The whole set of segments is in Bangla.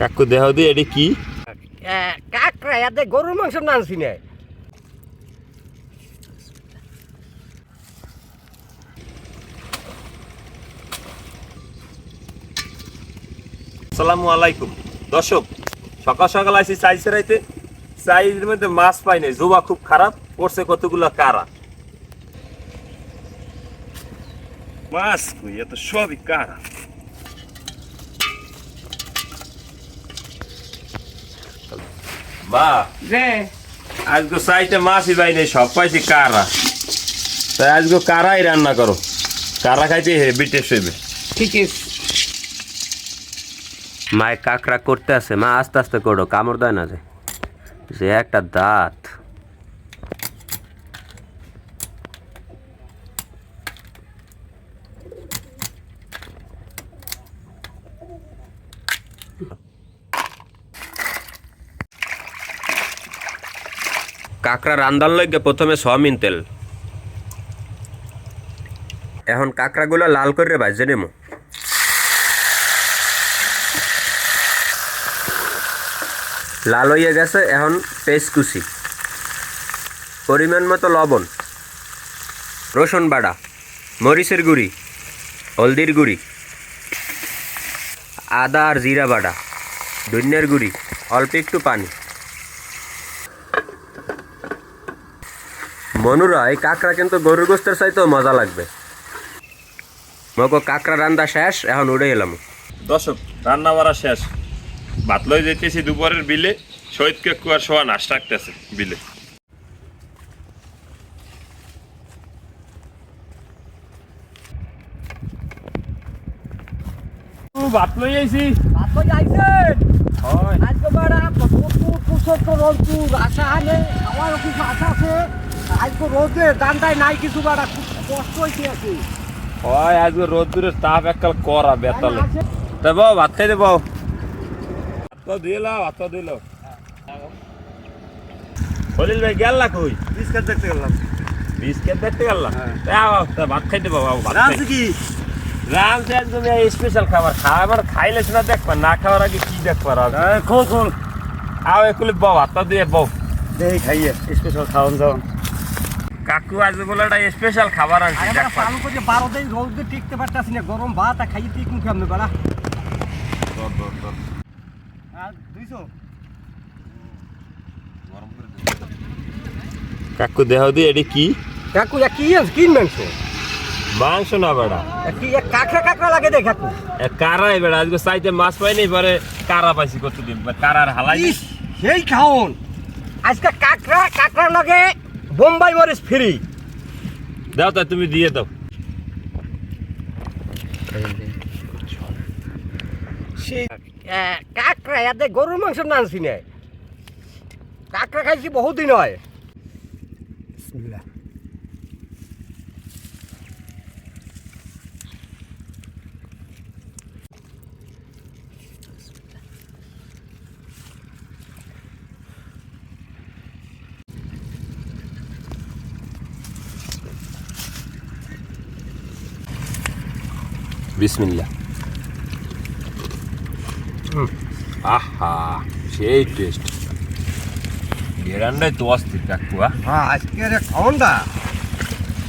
কাকু দেহ দি এটি কি? কাকরা এতে গরুর মাংস নানছি না। আসসালামু আলাইকুম। দর্শক সকাল সকাল আইসি চাই সেরাইতে চাইয়ের মধ্যে মাছ পাই নাই জোবা খুব খারাপ পড়ছে কতগুলো কারা? মাছ কই এত সবই কারা? মা রে। আজকে চাইতে মাছই পাই নাই সব পাইছি কারা। তাই আজকে কারাই রান্না করো। কারা খাইতে হেভি টেস্ট হইবে। ঠিক আছে মায় কাকড়া করতে আছে মা আস্তে আস্তে করো কামড় দেয় না যে। যে একটা দাঁত। কাকড়া রান্দার লাগে প্রথমে সয়াবিন তেল। এখন কাকড়াগুলো লাল করে ভাজে নেমো লাল হয়ে গেছে, এখন পেস্ট কুচি। পরিমাণ মতো লবণ, রসুন বাটা, মরিচের গুঁড়ি, হলদির গুঁড়ি, আদা আর জিরা বাটা, ধনিয়ার গুঁড়ি, অল্প একটু পানি। মনুরা এই কাঁকড়া কিন্তু গরুর গোস্তের চাইতেও মজা লাগবে। মগো কাঁকড়া রান্না শেষ এখন উড়ে এলাম। দর্শক রান্না বাড়া শেষ। ভাত লই যেতেছি দুপুরের বিলে শহীদ কাকু আর সোয়া নাশ রাখতেছে বিলে। ভাত লই আইছি। আপনি আইছেন? হয়। আজকে বাড়া প্রচুর প্রচুর তো রোদ্দুর আশা আনে আমার কিছু আশা আছে? আজকে রোদে দান্দায় নাই কিছু বাড়া খুব কষ্ট হয়েছে আছে। হয় আজকে রোদ্দুরের তাপ এককাল করা বেতালে। তা বাও ভাত খাইতে বাও ভাত তো দিল ভাত তো দিল। খলিল ভাই গেল না কই? বিস্কুট দেখতে গেলাম। বিস্কেট দেখতে গেল না হ্যাঁ। তা ভাত খাইতে বাও আও, ভাত খাইতে কি? রামছে একদম স্পেশাল খাবার। খাবার খাইলে না দেখবা না খাওয়ার আগে কি দেখবার হবে খোল খোল। আও একুলে বউ হাতটা দিয়ে বউ। দেই খাইয়ে স্পেশাল খাওয়ান যাওয়ান। কাকু আজ স্পেশাল খাবার আনছি আরে চালু করে বারো দিন রোদে টিকতে পারতাছি না গরম ভাত আর কাকু দেহ দি এটি কি? কাকু কি আছে? কি মাংস? মাংস না বেড়া। কি এক কাঁকড়া কাঁকড়া লাগে দেখ কাকু। এ কারাই বেড়া? আজকে চাইতে মাছ পাইনি পরে কারা পাইছি কতদিন কারার হালাই সেই খাওন। আজকে কাঁকড়া কাঁকড়া লাগে বোম্বাই মরিচ ফ্রি। দাও তাই তুমি দিয়ে দাও। কাকড়া কাঁকড়া এতে গরুর মাংস নানছি না। কাঁকড়া খাইছি বহুদিন হয়। বিসমিল্লা আহা সেই টেস্ট গেরান্ডাই তো অস্থির কাকু। হ্যাঁ আজকের খাওনটা।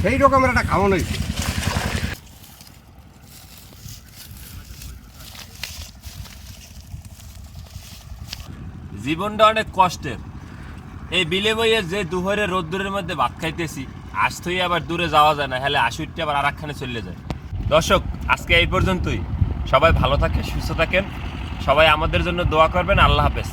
সেই রকমের একটা খাওন হয়েছে। জীবনটা অনেক কষ্টের। এই বিলে বইয়ে যে দুহরে রোদ্দুরের মধ্যে ভাত খাইতেছি আসতেই আবার দূরে যাওয়া যায় না হলে আশুরটি আবার আর একখানে চলে যায়। দর্শক, আজকে এই পর্যন্তই। সবাই ভালো থাকে সুস্থ থাকেন। সবাই আমাদের জন্য দোয়া করবেন। আল্লাহ হাফেজ।